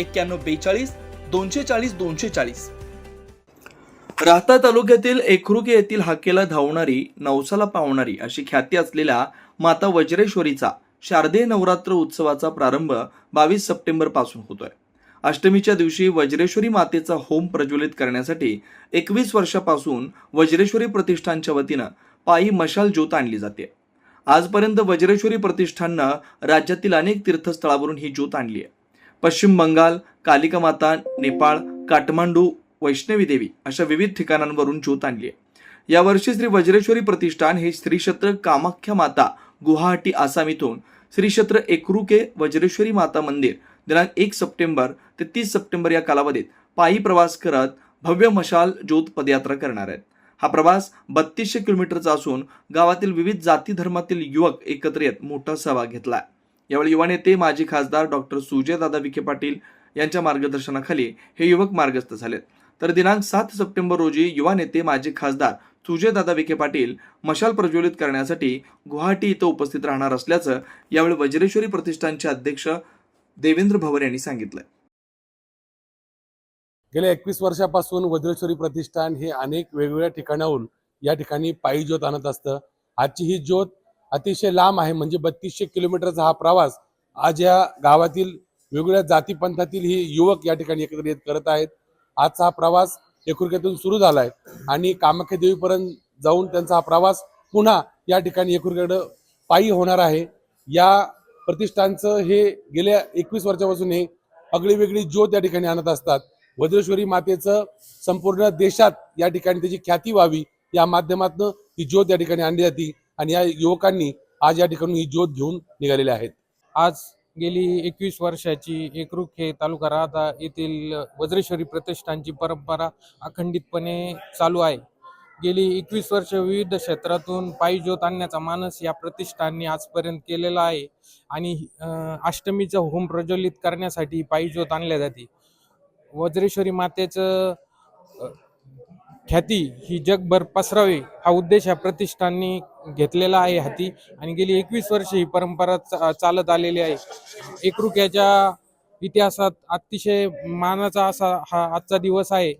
एक्क्याण्णव बेचाळीस दोनशे चाळीस दोनशे चाळीस. राहता तालुक्यातील एकरुके येथील हाकेला धावणारी नवसाला पावणारी अशी ख्याती असलेल्या माता वज्रेश्वरीचा शारदीय नवरात्र उत्सवाचा प्रारंभ बावीस सप्टेंबरपासून होतोय. अष्टमीच्या दिवशी वज्रेश्वरी मातेचा होम प्रज्वलित करण्यासाठी एकवीस वर्षापासून वज्रेश्वरी प्रतिष्ठानच्या वतीनं पायी मशाल ज्योत आणली जाते. आजपर्यंत वज्रेश्वरी प्रतिष्ठाननं राज्यातील अनेक तीर्थस्थळावरून ही ज्योत आणली आहे. पश्चिम बंगाल कालिका माता नेपाळ काठमांडू वैष्णवी देवी अशा विविध ठिकाणांवरून ज्योत आणली आहे. यावर्षी श्री वज्रेश्वरी प्रतिष्ठान हे श्रीक्षेत्र कामाख्या माता गुवाहाटी आसाम इथून श्रीक्षेत्र एकरुके वज्रेश्वरी माता मंदिर दिनांक एक सप्टेंबर ते तीस सप्टेंबर या कालावधीत पायी प्रवास करत भव्य मशाल ज्योत पदयात्रा करणार आहेत. हा प्रवास बत्तीसशे किलोमीटरचा असून गावातील विविध जाती धर्मातील युवक एकत्र येत मोठा सहभाग घेतला यावेळी युवा नेते माजी खासदार डॉक्टर सुजयदादा विखे पाटील यांच्या मार्गदर्शनाखाली हे युवक मार्गस्थ झालेत. तर दिनांक सात सप्टेंबर रोजी युवा नेते माजी खासदार सुजयदादा विखे पाटील मशाल प्रज्वलित करण्यासाठी गुवाहाटी इथं उपस्थित राहणार असल्याचं यावेळी वज्रेश्वरी प्रतिष्ठानचे अध्यक्ष देवेंद्र भवर यांनी सांगितलं गेल्या एकवीस वर्षापासून वज्रेश्वरी प्रतिष्ठान हे अनेक वेगवेगळ्या ठिकाणाहून या ठिकाणी पायी ज्योत आणत असतं. आजची ही ज्योत अतिशय लांब आहे म्हणजे बत्तीसशे किलोमीटरचा हा प्रवास आज या गावातील वेगवेगळ्या जातीपंथातील ही युवक या ठिकाणी एकत्र येत करत आहेत. आजचा हा प्रवास एकुरक्यातून सुरू झाला आहे आणि कामाख्या देवीपर्यंत जाऊन त्यांचा हा प्रवास पुन्हा या ठिकाणी एकुरक्याकडं पायी होणार आहे. या प्रतिष्ठानचं हे गेल्या एकवीस वर्षापासून हे अगळी वेगळी ज्योत या ठिकाणी आणत असतात. वज्रेश्वरी मातेचं संपूर्ण देशात या ठिकाणी त्याची ख्याती व्हावी या माध्यमातून ही ज्योत या ठिकाणी आणली जाते. आणि या युवकांनी आज या ठिकाणी ही ज्योत घेऊन निघालेले आहेत. आज गेली एकवीस वर्षाची एकरूख हे तालुका राहता येथील वज्रेश्वरी प्रतिष्ठानची परंपरा अखंडितपणे चालू आहे. गेली एकवीस वर्ष विविध क्षेत्रातून पायी ज्योत आणण्याचा मानस या प्रतिष्ठानने आजपर्यंत केलेला आहे आणि अष्टमीचा अष्टमीचं होम प्रज्वलित करण्यासाठी पायी ज्योत आणल्या जाते. वज्रेश्वरी मातेचं ख्याती ही जगभर पसरावी हा उद्देश या प्रतिष्ठाननी घेतलेला आहे हाती. आणि गेली एकवीस वर्ष ही परंपरा चा- चालत आलेली आहे. एकरुक्याच्या इतिहासात अतिशय मानाचा असा हा आजचा दिवस आहे.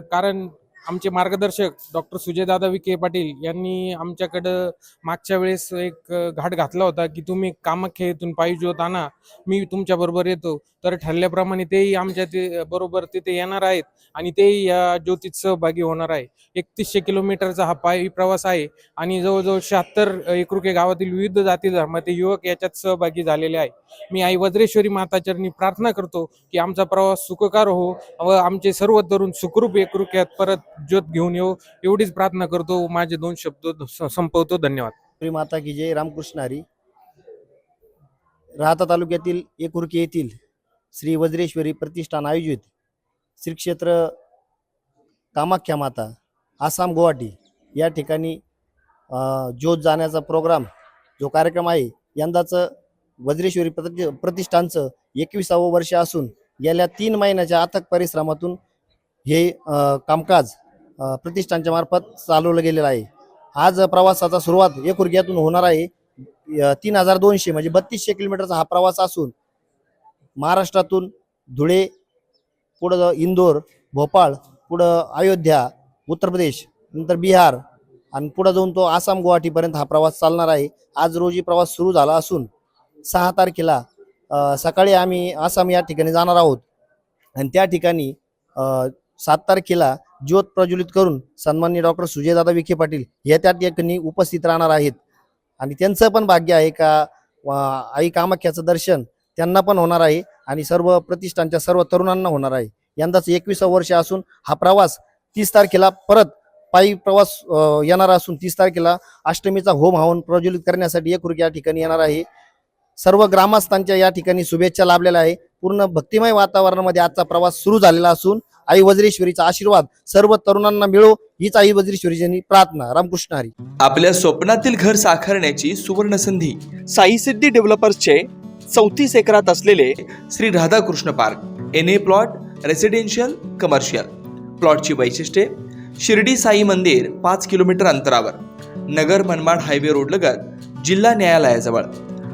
कारण आमचे मार्गदर्शक डॉक्टर सुजयदादा विखे पाटील यांनी आमच्याकडं मागच्या वेळेस एक घाट घातला होता की तुम्ही कामाख्या येथून पायी होत आणा मी तुमच्या बरोबर येतो. तर ठरल्याप्रमाणे तेही आमच्या ते बरोबर तिथे येणार आहेत आणि तेही या ज्योतीत सहभागी होणार आहे. एकतीसशे किलोमीटरचा हा पायी प्रवास आहे आणि जवळजवळ शहात्तर एकरुके गावातील विविध जाती धर्मातील युवक याच्यात सहभागी झालेले आहे. मी आई वज्रेश्वरी माताचरणी प्रार्थना करतो की आमचा प्रवास सुखकार हो व आमचे सर्व तरुण सुखरूप एकरुक्यात परत ज्योत घेऊन येऊ. एवढीच प्रार्थना करतो. माझे दोन शब्द संपवतो. धन्यवाद. श्री माता की जय. रामकृष्ण हरी. राहता तालुक्यातील एकुर्की येथील श्री वज्रेश्वरी प्रतिष्ठान आयोजित श्री क्षेत्र कामाख्या माता आसाम गुवाहाटी या ठिकाणी ज्योत जाण्याचा प्रोग्राम जो कार्यक्रम आहे यंदाचं वज्रेश्वरी प्रति प्रतिष्ठानचं एकविसावं वर्ष असून गेल्या तीन महिन्याच्या अथक परिश्रमातून हे कामकाज प्रतिष्ठानच्या मार्फत चालवलं गेलेलं आहे. आज प्रवासाचा सुरुवात एकुर्ग्यातून होणार आहे. तीन हजार दोनशे म्हणजे बत्तीसशे किलोमीटरचा हा प्रवास असून महाराष्ट्रातून धुळे पुढं इंदोर भोपाळ पुढं अयोध्या उत्तर प्रदेश नंतर बिहार आणि पुढं जाऊन तो आसाम गुवाहाटीपर्यंत हा प्रवास चालणार आहे. आज रोजी प्रवास सुरू झाला असून सहा तारखेला सकाळी आम्ही आसाम या ठिकाणी जाणार आहोत. आणि त्या ठिकाणी सात तारखेला ज्योत प्रज्वलित करून सन्मान्य डॉक्टर सुजयदादा विखे पाटील हे त्या ठिकाणी उपस्थित राहणार आहेत. आणि त्यांचं पण भाग्य आहे का आई कामाख्याचं दर्शन त्यांना पण होणार आहे आणि सर्व प्रतिष्ठानच्या सर्व तरुणांना होणार आहे. यंदाच एकविसावं वर्ष असून हा प्रवास तीस तारखेला परत पायी प्रवास येणार असून तीस तारखेला अष्टमीचा होम हवन प्रज्वलित करण्यासाठी एक या ठिकाणी येणार आहे. सर्व ग्रामस्थांच्या या ठिकाणी शुभेच्छा लाभलेल्या आहे. पूर्ण भक्तिमय वातावरणामध्ये आजचा प्रवास सुरू झालेला असून आई वज्रेश्वरीचा आशीर्वाद सर्व तरुणांना मिळो हीच आई वज्रेश्वरीची प्रार्थना. रामकृष्ण हरी. आपल्या स्वप्नातील घर साकारण्याची सुवर्ण संधी साई सिद्धी डेव्हलपर्सचे चौतीस एकरात असलेले Shri Radhakrishna park N A plot residential commercial प्लॉटची वैशिष्ट्ये शिर्डी साई मंदिर पाच किलोमीटर अंतरावर नगर मनमाड हायवे रोड लगत जिल्हा न्यायालयाजवळ.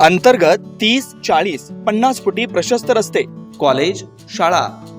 अंतर्गत तीस चाळीस पन्नास फुटी प्रशस्त रस्ते कॉलेज शाळा